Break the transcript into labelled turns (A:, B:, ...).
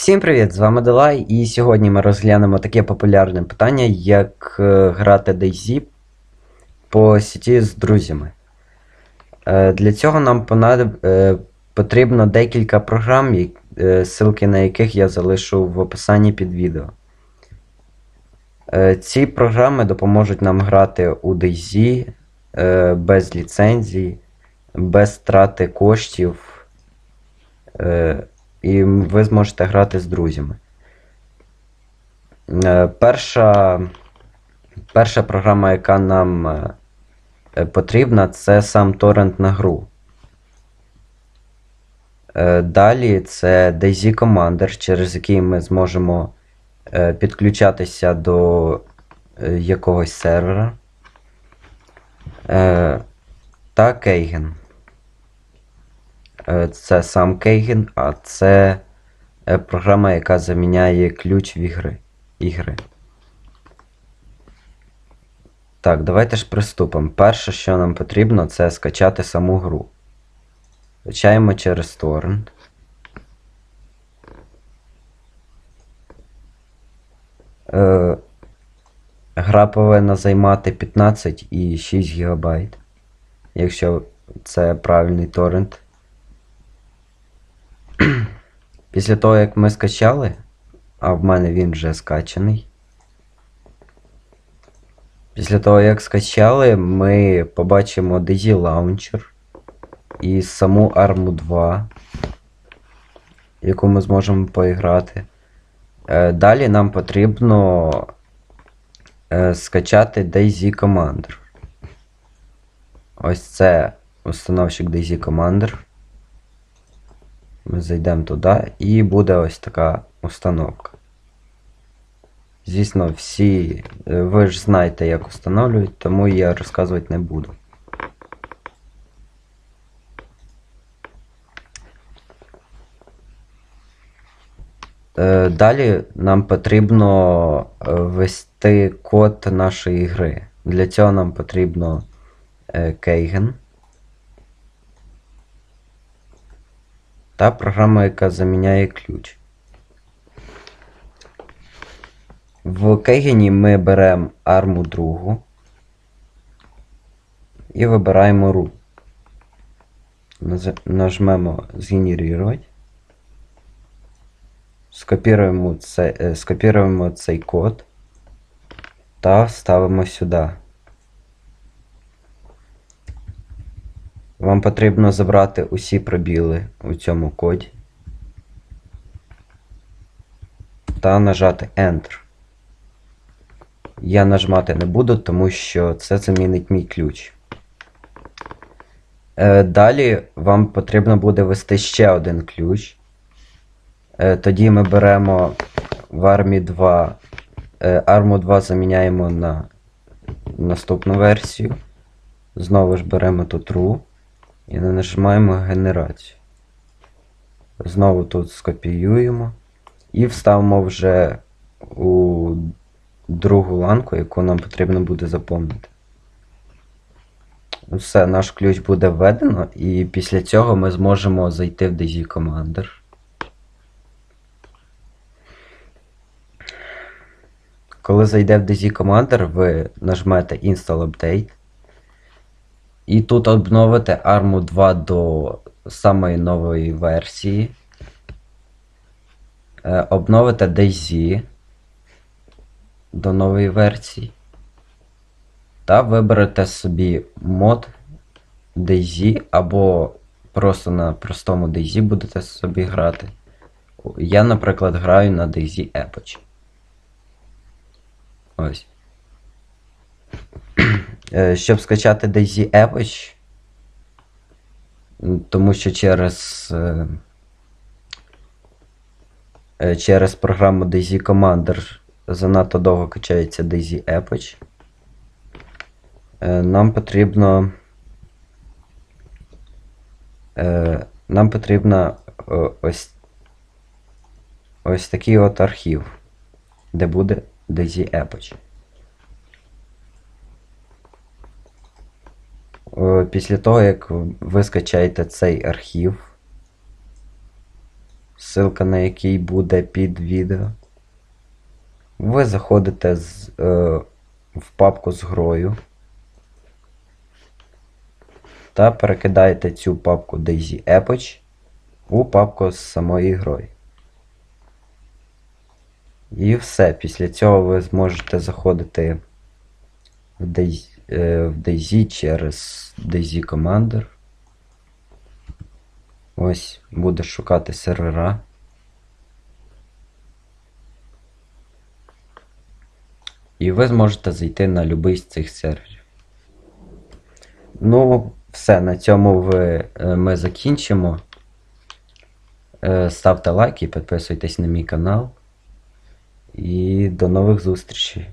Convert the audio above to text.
A: Всім привіт! З вами Делай, і сьогодні ми розглянемо таке популярне питання, як е, грати DayZ по сіті з друзями. Е, Для цього нам е, потрібно декілька програм, ссылки на яких я залишу в описанні під відео. Ці програми допоможуть нам грати у DayZ без ліцензій, без страти коштів. І ви зможете грати з друзями. Е, Перша, перша програма, яка нам е, е, потрібна, це сам торрент на гру. Далі це DayZ Commander, через який ми зможемо підключатися до якогось сервера. Та Кейген. Е, Це сам Кейген, а це е, програма, яка заміняє ключ в ігри. ігри. Так, давайте ж приступимо. Перше, що нам потрібно, це скачати саму гру. Качаємо через торрент. Е, Гра повинна займати 15,6 ГБ. Якщо це правильний торрент. Після того, як ми скачали, а в мене він вже скачаний. Після того, як скачали, ми побачимо DayZ Launcher і саму Armu 2, яку ми зможемо поіграти. Е, Далі нам потрібно е, скачати DayZ Commander. Ось це установщик DayZ Commander. Ми зайдемо туди і буде ось така установка. Звісно, всі, е, ви ж знаєте, як встановлюють, тому я розказувати не буду. Е, Далі нам потрібно е, ввести код нашої гри. Для цього нам потрібно Кейген. Та програма, яка заміняє ключ. В Кейгені ми беремо арму другу і вибираємо ру. Нажмемо згенерувати. Скопіруємо, це, е, скопіруємо цей код та вставимо сюди. Вам потрібно забрати усі пробіли у цьому коді та нажати Enter. Я нажимати не буду, тому що це замінить мій ключ. Е, Далі вам потрібно буде ввести ще один ключ. Е, Тоді ми беремо в армі 2. е, Арму 2 заміняємо на наступну версію. Знову ж беремо тут RU і не нажимаємо генерацію. Знову тут скопіюємо і вставимо вже у другу ланку, яку нам потрібно буде заповнити. Все, наш ключ буде введено, і після цього ми зможемо зайти в DayZ Commander. Коли зайде в DayZ Commander, ви нажмете Install Update. І тут обновите ARMU 2 до самої нової версії. Е, Обновите DayZ до нової версії. Та виберете собі мод DayZ або просто на простому DayZ будете собі грати. Я, наприклад, граю на DayZ Epoch. Ось. Е, Щоб скачати DayZ Epoch, тому що через, е, е, через програму DayZ Commander занадто довго качається DayZ Epoch. Нам потрібно. Нам потрібно ось, ось такий от архів, де буде DayZ Epoch. Після того, як ви скачаєте цей архів, ссылка на який буде під відео. Ви заходите з, е, в папку з грою та перекидаєте цю папку Daisy Epoch у папку з самою грою. І все. Після цього ви зможете заходити в Daisy, е, в Daisy через Daisy Commander. Ось буде шукати сервера. І ви зможете зайти на будь-який з цих серверів. Ну, все, на цьому ви, е, ми закінчимо. Е, Ставте лайк і підписуйтесь на мій канал. І до нових зустрічей.